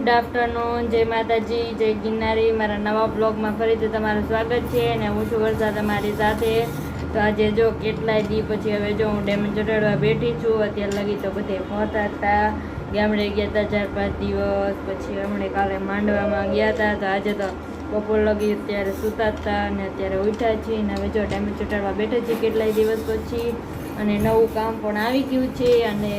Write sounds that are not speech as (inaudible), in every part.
Good afternoon, જય માતાજી, જય ગિરનારી. મારા નવા બ્લોગમાં ફરીથી તમારું સ્વાગત છે અને હું છું વર્ષા તમારી સાથે. તો આજે જો કેટલાય દી પછી હવે જો હું ડેમેજ ચડાડવા બેઠી છું, અત્યારે લગી તો બધે પહોંચતા હતા. ગામડે ગયા હતા ચાર પાંચ દિવસ, પછી હમણે કાલે માંડવામાં ગયા હતા તો આજે તો બપોર લગી અત્યારે સૂતા હતા અને અત્યારે ઉઠ્યા છીએ અને હવે જો ડેમેજ ચટાડવા બેઠા છીએ કેટલાય દિવસ પછી. અને નવું કામ પણ આવી ગયું છે અને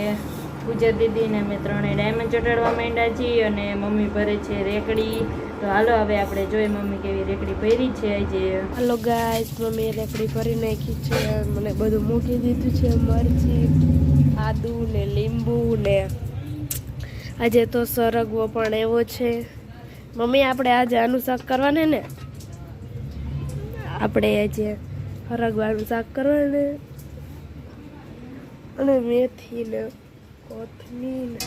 પૂજા દીદીને અમે ત્રણેય ડાયમંડ ચટાડવા માંડ્યા છીએ અને મમ્મી ભરે છે રેકડી. તો હાલો હવે આપણે જોઈએ મમ્મી કેવી રેકડી ભરી છે આજે. હલો ગાય મમ્મીએ રેકડી ભરી નાખી છે. મને બધું મૂકી દીધું છે, મરચી, આદુ ને લીંબુ ને આજે તો સરગવો પણ એવો છે. મમ્મી, આપણે આજે આનું શાક કરવાને ને? આપણે આજે સરગવાનું શાક કરવાને. અને મેથી ને કોથમીર,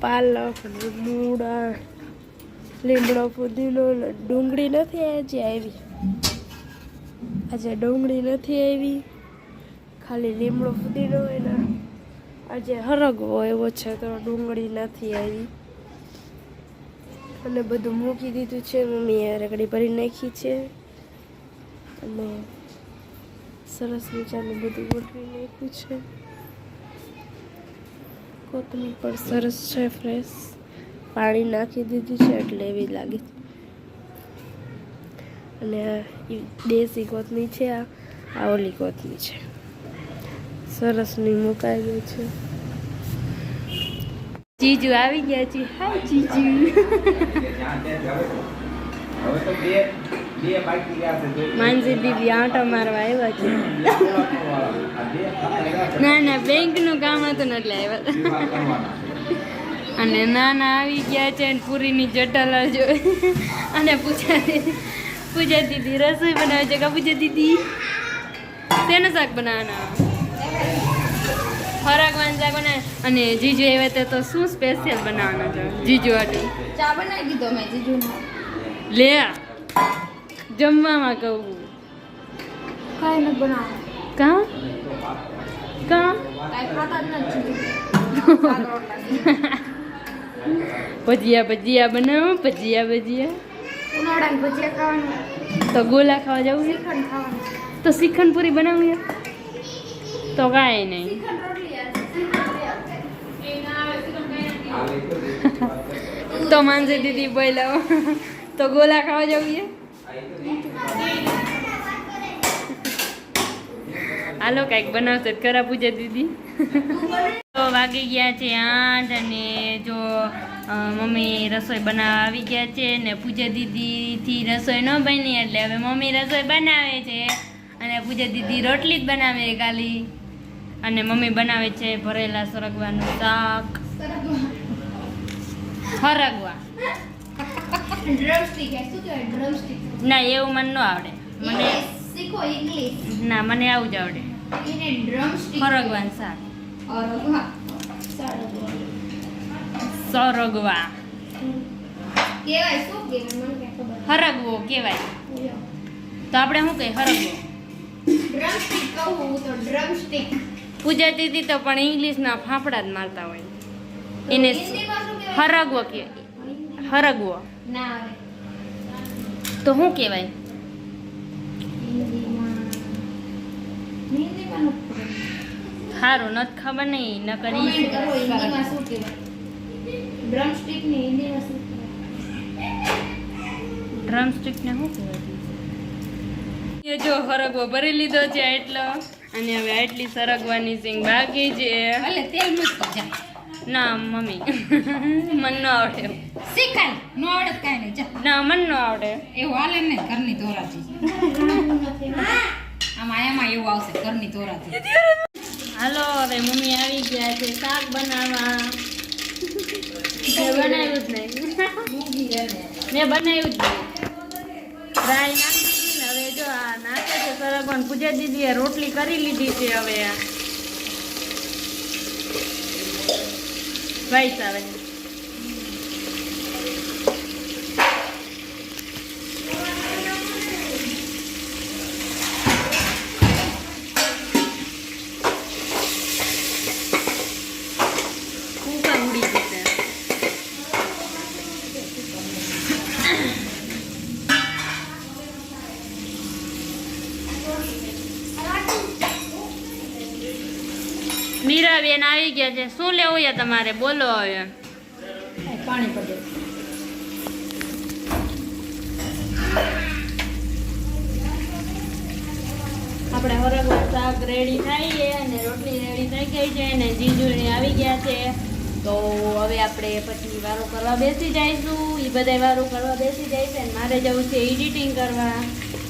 પાલક મૂળા લીમડો ફુદીનો, ડુંગળી નથી આજે આવી. આજે ડુંગળી નથી આવી. ખાલી લીમડો ફુદીનો એના આજે હરગવો એવો છે તો ડુંગળી નથી આવી. અને બધું મૂકી દીધું છે મમ્મીએ રેકડી ભરી નાખી છે. અને સરસ મજાનું બધું ગોઠવી નાખ્યું છે. કોથમીર પણ સરસ છે ફ્રેશ. પાણી નાખી દીધું છે એટલે એવી લાગે. અને આ દેશી કોથમી છે, આ આ ઓલી કોથમી છે સરસની મુકાઈ ગઈ છે. જીજુ આવી ગયા છે. હાય, જીજુ. માનસી દીદી આંટો મારવા આવ્યા છે. ના ના બેંકનું કામ હતું ને એટલે આવ્યા. અને નાના આવી ગયા છે અને પૂરીની જટાલા જો અને પૂજા દીદી પૂજા દીદી રસોઈ બનાવે છે. કા પૂજા દીદી? તેને શાક બનાવવાના? ફરાકવાનું શાક બનાવે. અને જીજુ એવા હતા તો શું સ્પેશિયલ બનાવવાના છે જીજુ હતું ચા બનાવી દીધો મેં જીજુને. લે જમવામાં કહું. કાંઈ ન બનાવ કા? કા? કાંઈ ખાતા જ નથી. ભજીયા ભજીયા બનાવો ભજીયા ભજીયા. ઉનાળાની ભજીયા ખાવાનું. તો ગોલા ખાવા જવું છે? શ્રીખંડ ખાવાનું. તો શ્રીખંડ પૂરી બનાવું યાર તો કાંઈ નહીં. તો માનસી દીદી બોલાવો. તો ગોલા ખાવા જવું છે હાલો કાંઈક બનાવશે ખરા પૂજા દીદી. તો વાગી ગયા છે આઠ અને જો મમ્મી રસોઈ બનાવવા આવી ગયા છે ને પૂજા દીદીથી રસોઈ ન બની એટલે હવે મમ્મી રસોઈ બનાવે છે અને પૂજા દીદી રોટલી જ બનાવે ખાલી. અને મમ્મી બનાવે છે ભરેલા સરગવાનું શાક. શું કહેવાય ના એવું મને ન આવડે. મને શીખો ઇંગ્લિશ ના મને આવું જ આવડે. એને શાક સારું. સરગવા. કહેવાય શું કહેવાય મને ક્યાં ખબર હરગવો કહેવાય તો આપણે શું કહીએ? હરગવો. કહું પૂજા દીદી તો પણ ઇંગ્લિશના ફાફડા જ મારતા હોય. એને હરગવો કે હરગવો. ના આવે. તો શું કહેવાય. સારું નથી ખબર નહીં ન કરી હિન્દીમાં શું કહેવાય? ને શું જો હરગવો ભરી લીધો છે એટલો અને હવે આટલી સરગવાની સિંગ બાકી છે. ભલે તેલ મૂકી જા ના મમ્મી. મન ન આવડે શીખાય નો આવડે કાંઈ નહીં. ચા ના મન ન આવડે. એવું હાલે ને ઘરની ધોરાથી આમાં એમાં એવું આવશે ઘરની ધોરાથી હાલો હવે મમ્મી આવી ગયા છે શાક બનાવવા. બનાવ્યું જ નહીં. મેં બનાવ્યું જ નહીં. રાઈ નાખી દીધી ને હવે જો આ નાખે છે સરગવન. પૂજા દીદીએ રોટલી કરી લીધી છે હવે વાઈસ Vai, Sara. Thank né? you. (coughs) (coughs) Miraben આવી ગયા છે. શું લેવું છે તમારે? બોલો હવે. પાણી આપણે હરગવા શાક રેડી થાય છે અને રોટલી રેડી થઈ ગઈ છે અને જીજુની આવી ગયા છે. તો હવે આપણે પછી વારો કરવા બેસી જઈશું. એ બધા વારો કરવા બેસી જાય છે મારે જવું છે એડિટિંગ કરવા.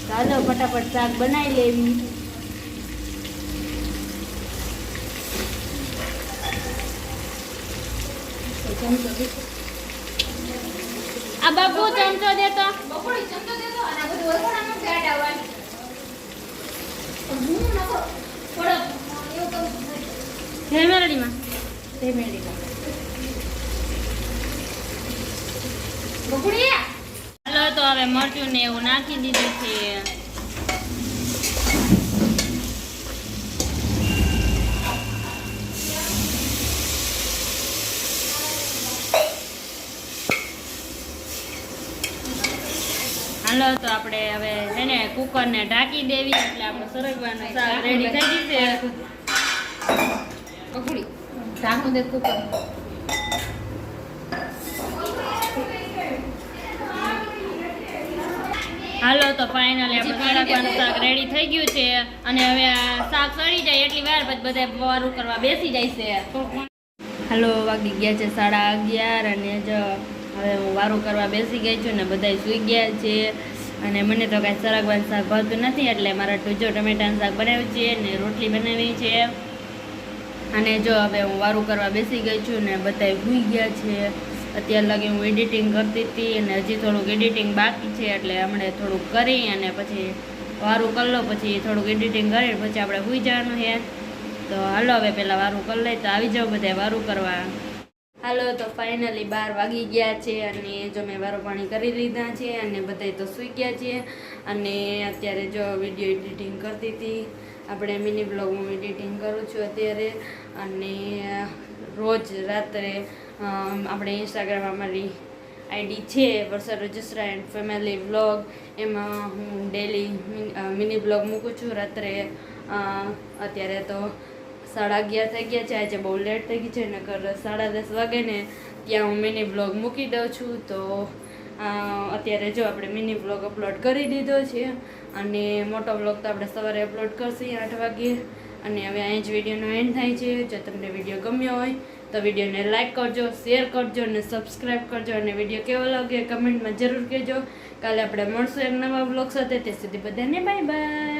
ચાલો ફટાફટ શાક બનાવી લેવી. આ બાપુ ચમચો દેતો. બપોરી ચમચો દેતો અને આ બધું વરસાદમાં ફેટ આવવાની. હું નકો થોડો એવું કહું જય મેરડીમાં હે મેળી લો. બકુડી ચાલો તો હવે મરચું ને એવું નાખી દીધું છે. હાલો તો આપણે હવે છે ને કુકરને ઢાંકી દેવી એટલે આપણે સરગવાનું શાક રેડી થઈ જશે. પકડી. ઢાંકણું દે કુકર હાલો તો ફાઇનલી આપણે સળગવાનું શાક રેડી થઈ ગયું છે. અને હવે આ શાક સડી જાય એટલી વાર પછી બધા વારું કરવા બેસી જાય છે. હાલો વાગી ગયા છે સાડા અગિયાર અને જો હવે હું વારું કરવા બેસી ગઈ છું ને બધા સૂઈ ગયા છે. અને મને તો કાંઈ સરગવાનું શાક ભાવતું નથી, એટલે મારા ટૂજો ટમેટાનું શાક બનાવ્યું છે ને રોટલી બનાવી છે. અને જો હવે હું વારું કરવા બેસી ગઈ છું ને બધા સૂઈ ગયા છે. અત્યાર લગી હું એડિટિંગ કરતી હતી અને હજી થોડુંક એડિટિંગ બાકી છે, એટલે હમણાં થોડુંક કરી અને પછી વારું કરી લો પછી થોડુંક એડિટિંગ કરી પછી આપણે સુઈ જવાનું છે. તો હાલો હવે પહેલાં વારું કરી લઈ તો આવી જાઓ બધા વારું કરવા. હાલો, તો ફાઇનલી બાર વાગી ગયા છે અને જો મેં વારો પાણી કરી લીધા છે અને બધાય તો સૂઈ ગયા છે. અને અત્યારે જો વીડિયો એડિટિંગ કરતી હતી. આપણે મિની બ્લોગ હું એડિટિંગ કરું છું અત્યારે. અને રોજ રાત્રે આપણે ઇન્સ્ટાગ્રામ મારી આઈડી છે વરસાદ રજિસ્ટ્રા એન્ડ ફેમિલી વ્લોગ એમાં હું ડેલી મિની બ્લોગ મૂકું છું રાત્રે. અત્યારે તો સાડા અગિયાર થઈ ગયા છે, આજે બહુ લેટ થઈ ગઈ છે, નકર સાડા દસ વાગે ને ત્યાં હું મિની બ્લોગ મૂકી દઉં છું, તો અત્યારે જો આપણે મિની બ્લોગ અપલોડ કરી દીધો છે, અને મોટો બ્લોગ તો આપણે સવારે અપલોડ કરશું આઠ વાગે, અને હવે અહીં જ વિડીયોનો એન્ડ થાય છે, જો તમને વીડિયો ગમ્યો હોય, તો વિડીયોને લાઇક કરજો શેર કરજો, અને સબસ્ક્રાઈબ કરજો, અને વીડિયો કેવો લાગે કમેન્ટમાં જરૂર કહેજો. કાલે આપણે મળશું એક નવા બ્લોગ સાથે, તે સુધી બધાને બાય બાય